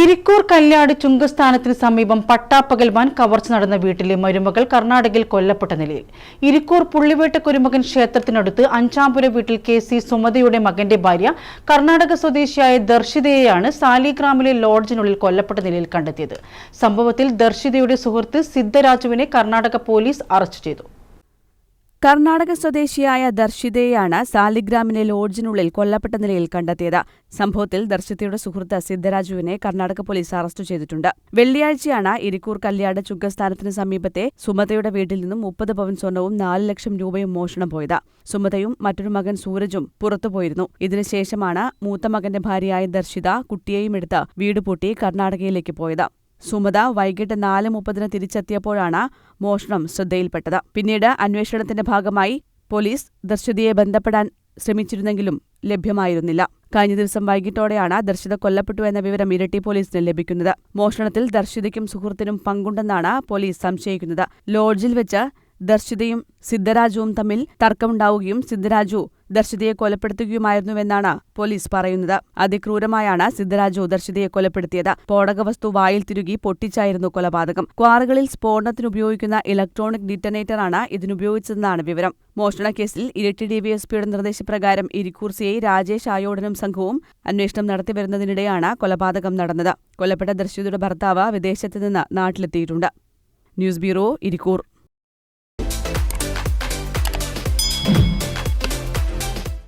ഇരിക്കൂർ കല്യാട് ചുങ്കസ്ഥാനത്തിന് സമീപം പട്ടാപ്പകൽ വൻ കവർച്ച നടന്ന വീട്ടിലെ മരുമകൾ കർണാടകയിൽ കൊല്ലപ്പെട്ട നിലയിൽ. ഇരിക്കൂർ പുള്ളിവേട്ട കുരുമകൻ ക്ഷേത്രത്തിനടുത്ത് അഞ്ചാംപുര വീട്ടിൽ കെ സി സുമതയുടെ മകന്റെ ഭാര്യ കർണാടക സ്വദേശിയായ ദർശിതയെയാണ് സാലിഗ്രാമിലെ ലോഡ്ജിനുള്ളിൽ കൊല്ലപ്പെട്ട നിലയിൽ കണ്ടെത്തിയത്. സംഭവത്തിൽ ദർശിതയുടെ സുഹൃത്ത് സിദ്ധരാജുവിനെ കർണാടക പോലീസ് അറസ്റ്റ് ചെയ്തു. കർണാടക സ്വദേശിയായ ദർശിതയെയാണ് സാലിഗ്രാമിലെ ലോഡ്ജിനുള്ളിൽ കൊല്ലപ്പെട്ട നിലയിൽ കണ്ടെത്തിയത്. സംഭവത്തിൽ ദർശിതയുടെ സുഹൃത്ത് സിദ്ധരാജുവിനെ കർണാടക പോലീസ് അറസ്റ്റ് ചെയ്തിട്ടുണ്ട്. വെള്ളിയാഴ്ചയാണ് ഇരിക്കൂർ കല്യാട് ചുങ്കസ്ഥാനത്തിന് സമീപത്തെ സുമതയുടെ വീട്ടിൽ നിന്നും മുപ്പത് പവൻ സ്വർണവും നാല് ലക്ഷം രൂപയും മോഷണം പോയത്. സുമതയും മറ്റൊരു മകൻ സൂരജും പുറത്തുപോയിരുന്നു ഇതിനുശേഷമാണ് മൂത്ത മകന്റെ ഭാര്യയായ ദർശിത കുട്ടിയെയും എടുത്ത് വീട് പൂട്ടി കർണാടകയിലേക്ക് പോയത്. സുമത വൈകിട്ട് നാല് മുപ്പതിന് തിരിച്ചെത്തിയപ്പോഴാണ് മോഷണം ശ്രദ്ധയിൽപ്പെട്ടത്. പിന്നീട് അന്വേഷണത്തിന്റെ ഭാഗമായി പോലീസ് ദർശിതയെ ബന്ധപ്പെടാൻ ശ്രമിച്ചിരുന്നെങ്കിലും ലഭ്യമായിരുന്നില്ല. കഴിഞ്ഞ ദിവസം വൈകിട്ടോടെയാണ് ദർശിത കൊല്ലപ്പെട്ടു എന്ന വിവരം ഇരട്ടി പോലീസിന് ലഭിക്കുന്നത്. മോഷണത്തിൽ ദർശിതയ്ക്കും സുഹൃത്തിനും പങ്കുണ്ടെന്നാണ് പോലീസ് സംശയിക്കുന്നത്. ലോഡ്ജിൽ വെച്ച് ദർശിതയും സിദ്ധരാജുവും തമ്മിൽ തർക്കമുണ്ടാവുകയും സിദ്ധരാജു ദർശിതയെ കൊലപ്പെടുത്തുകയുമായിരുന്നുവെന്നാണ് പോലീസ് പറയുന്നത്. അതിക്രൂരമായാണ് സിദ്ധരാജു ദർശിതയെ കൊലപ്പെടുത്തിയത്. സ്ഫോടകവസ്തു വായിൽ തിരുകി പൊട്ടിച്ചായിരുന്നു കൊലപാതകം. ക്വാറുകളിൽ സ്ഫോടനത്തിനുപയോഗിക്കുന്ന ഇലക്ട്രോണിക് ഡിറ്റനേറ്ററാണ് ഇതിനുപയോഗിച്ചതെന്നാണ് വിവരം. മോഷണക്കേസിൽ ഇരിട്ടി ഡിവിഎസ്പിയുടെ നിർദ്ദേശപ്രകാരം ഇരിക്കൂർ സിഐ രാജേഷ് ആയോടനും സംഘവും അന്വേഷണം നടത്തിവരുന്നതിനിടെയാണ് കൊലപാതകം നടന്നത്. കൊലപ്പെട്ട ദർശിതയുടെ ഭർത്താവ് വിദേശത്ത് നിന്ന് നാട്ടിലെത്തിയിട്ടുണ്ട്. News bureau Irikkur.